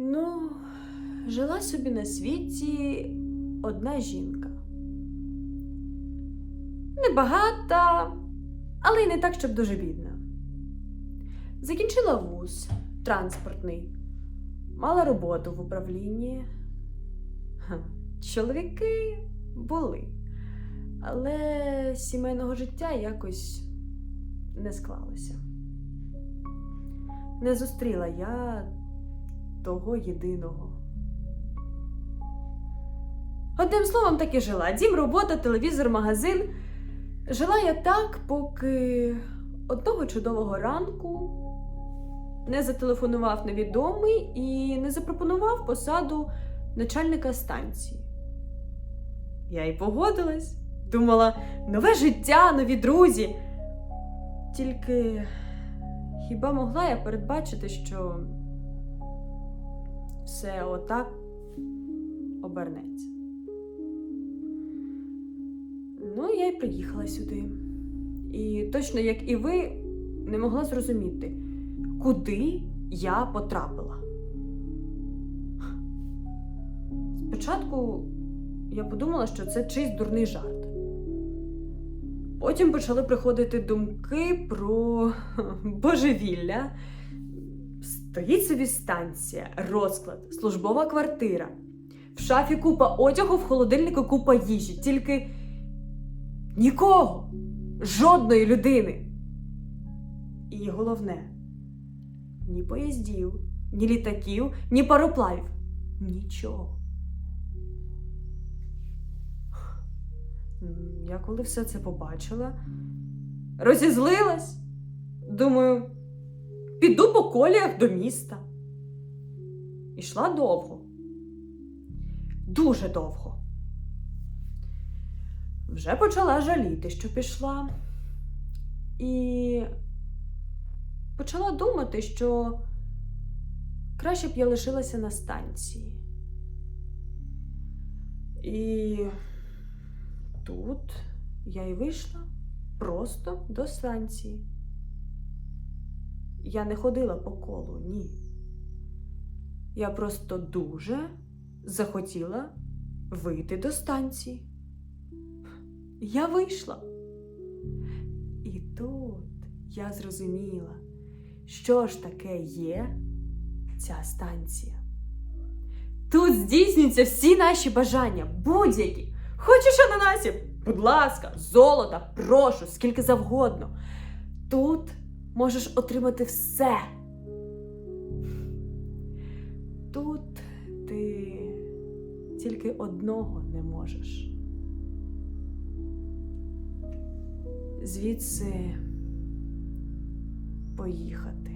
Ну, жила собі на світі одна жінка. Небагата, але й не так, щоб дуже бідна. Закінчила вуз транспортний, мала роботу в управлінні. Чоловіки були, але сімейного життя якось не склалося. Не зустріла я того єдиного. Одним словом, так і жила. Дім, робота, телевізор, магазин. Жила я так, поки одного чудового ранку не зателефонував невідомий і не запропонував посаду начальника станції. Я й погодилась. Думала, нове життя, нові друзі. Тільки хіба могла я передбачити, що все отак обернеться. Ну, я й приїхала сюди. І точно, як і ви, не могла зрозуміти, куди я потрапила. Спочатку я подумала, що це чийсь дурний жарт. Потім почали приходити думки про божевілля. Стоїть собі станція, розклад, службова квартира. В шафі купа одягу, в холодильнику купа їжі. Тільки нікого, жодної людини. І головне: ні поїздів, ні літаків, ні пароплавів. Нічого. Я коли все це побачила, розізлилась. Думаю, піду по коліях до міста. Ішла довго. Дуже довго. Вже почала жаліти, що пішла. І почала думати, що краще б я лишилася на станції. І тут я й вийшла просто до станції. Я не ходила по колу, ні. Я просто дуже захотіла вийти до станції. Я вийшла. І тут я зрозуміла, що ж таке є ця станція. Тут здійснюються всі наші бажання, будь-які. Хочеш ананасів? Будь ласка, золота, прошу, скільки завгодно. Тут можеш отримати все. Тут ти тільки одного не можеш. Звідси поїхати.